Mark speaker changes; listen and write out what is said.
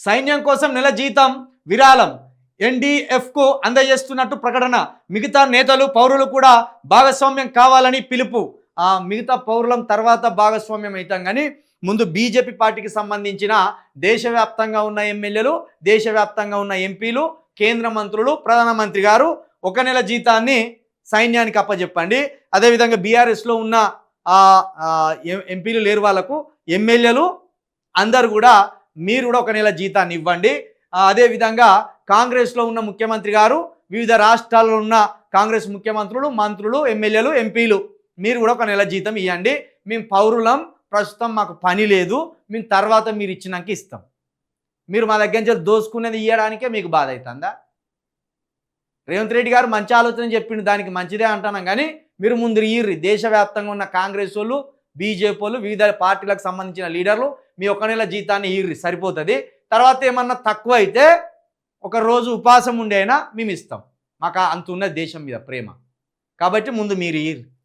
Speaker 1: సైన్యం కోసం నెల జీతం విరాళం ఎన్డీఎఫ్కు అందజేస్తున్నట్టు ప్రకటన. మిగతా నేతలు పౌరులు కూడా భాగస్వామ్యం కావాలని పిలుపు. ఆ మిగతా పౌరులం తర్వాత భాగస్వామ్యం అవుతాం కానీ ముందు బీజేపీ పార్టీకి సంబంధించిన దేశవ్యాప్తంగా ఉన్న ఎమ్మెల్యేలు దేశవ్యాప్తంగా ఉన్న ఎంపీలు కేంద్ర మంత్రులు ప్రధానమంత్రి గారు ఒక నెల జీతాన్ని సైన్యానికి అప్పచెప్పండి అదేవిధంగా బీఆర్ఎస్లో ఉన్న ఎం- ఎంపీలు లేరు వాళ్ళకు ఎమ్మెల్యేలు అందరు కూడా మీరు కూడా ఒక నెల జీతాన్ని ఇవ్వండి. అదేవిధంగా కాంగ్రెస్లో ఉన్న ముఖ్యమంత్రి గారు వివిధ రాష్ట్రాల్లో ఉన్న కాంగ్రెస్ ముఖ్యమంత్రులు మంత్రులు ఎమ్మెల్యేలు ఎంపీలు మీరు కూడా ఒక నెల జీతం ఇవ్వండి మేము పౌరులం ప్రస్తుతం మాకు పని లేదు మేము తర్వాత మీరు ఇచ్చినాక ఇస్తాం. మీరు మా దగ్గర నుంచి దోసుకునేది ఇవ్వడానికే మీకు బాధ అవుతుందా రేవంత్ రెడ్డి గారు మంచి ఆలోచన చెప్పిండు దానికి మంచిదే అంటున్నాం కానీ మీరు ముందు ఇయ్యి దేశవ్యాప్తంగా ఉన్న కాంగ్రెస్ వాళ్ళు బీజేపీలు వివిధ పార్టీలకు సంబంధించిన లీడర్లు మీ ఒక నెల జీతాన్ని ఈర్రి సరిపోతుంది. తర్వాత ఏమన్నా తక్కువ అయితే ఒక రోజు ఉపాసం ఉండేనా మేము ఇస్తాం. మాకు అంత ఉన్న దేశం మీద ప్రేమ. కాబట్టి ముందు మీరు ఈర్రి.